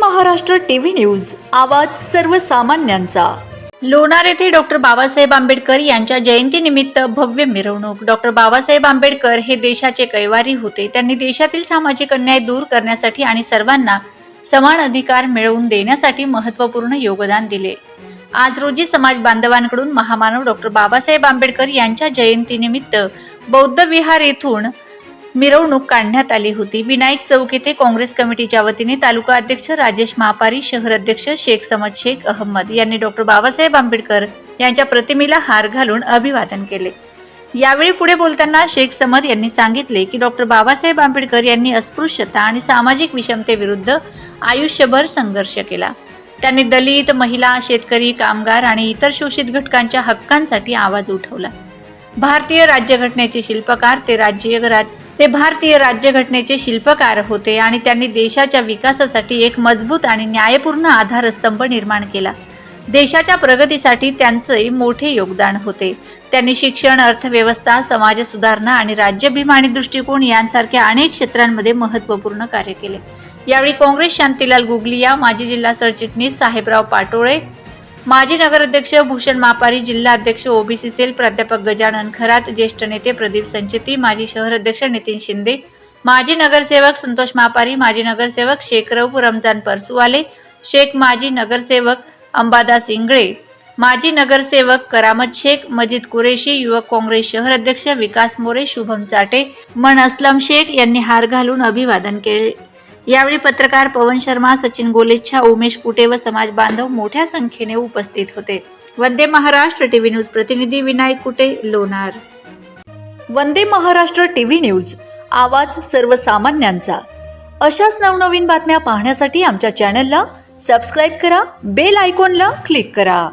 Maharashtra TV news आवाज सर्वसामान्यांचा. लोणार येथे डॉक्टर बाबासाहेब आंबेडकर यांच्या जयंतीनिमित्त भव्य मिरवणूक. डॉक्टर बाबासाहेब आंबेडकर हे देशाचे कैवारी होते. त्यांनी देशातील सामाजिक अन्याय दूर करण्यासाठी आणि सर्वांना समान अधिकार मिळवून देण्यासाठी महत्त्वपूर्ण योगदान दिले. आज रोजी समाज बांधवांकडून महामानव डॉक्टर बाबासाहेब आंबेडकर यांच्या जयंतीनिमित्त बौद्ध विहार येथून मिरवणूक काढण्यात आली होती. विनायक चौक येथे काँग्रेस कमिटीच्या वतीने तालुका अध्यक्ष राजेश महापारी शहर अध्यक्ष शेख समद शेख अहमद यांनी डॉक्टर बाबासाहेब आंबेडकर यांच्या प्रतिमेला हार घालून अभिवादन केले. यावेळी पुढे बोलताना शेख समद यांनी सांगितले की डॉक्टर बाबासाहेब आंबेडकर यांनी अस्पृश्यता आणि सामाजिक विषमतेविरुद्ध आयुष्यभर संघर्ष केला. त्यांनी दलित महिला शेतकरी कामगार आणि इतर शोषित घटकांच्या हक्कांसाठी आवाज उठवला. भारतीय राज्यघटनेचे शिल्पकार ते राज्य ते भारतीय राज्यघटनेचे शिल्पकार होते आणि त्यांनी देशाच्या विकासासाठी एक मजबूत आणि न्यायपूर्ण आधारस्तंभ निर्माण केला. देशाच्या प्रगतीसाठी त्यांचे मोठे योगदान होते. त्यांनी शिक्षण अर्थव्यवस्था समाज सुधारणा आणि राज्याभिमानी दृष्टिकोन यांसारख्या अनेक क्षेत्रांमध्ये महत्त्वपूर्ण कार्य केले. यावेळी काँग्रेस शांतीलाल गुगलिया माजी जिल्हा सरचिटणीस साहेबराव पाटोळे माजी नगराध्यक्ष भूषण मापारी जिल्हा अध्यक्ष ओबीसी सेल प्राध्यापक गजानन खरात ज्येष्ठ नेते प्रदीप संचेती माजी शहर अध्यक्ष नितीन शिंदे माजी नगरसेवक संतोष मापारी माजी नगरसेवक शेखरव रमजान परसुवाले शेख माजी नगरसेवक अंबादास इंगळे माजी नगरसेवक करामत शेख मजिद कुरेशी युवक काँग्रेस शहर अध्यक्ष विकास मोरे शुभम चाटे मन असलम शेख यांनी हार घालून अभिवादन केले. यावेळी पत्रकार पवन शर्मा सचिन गोलेच्छा उमेश कुटे व समाज बांधव मोठ्या संख्येने उपस्थित होते. वंदे महाराष्ट्र टीव्ही न्यूज प्रतिनिधी विनायक कुटे लोणार. वंदे महाराष्ट्र टीव्ही न्यूज आवाज सर्वसामान्यांचा. अशाच नवनवीन बातम्या पाहण्यासाठी आमच्या चॅनलला सबस्क्राईब करा बेल आयकॉनला क्लिक करा.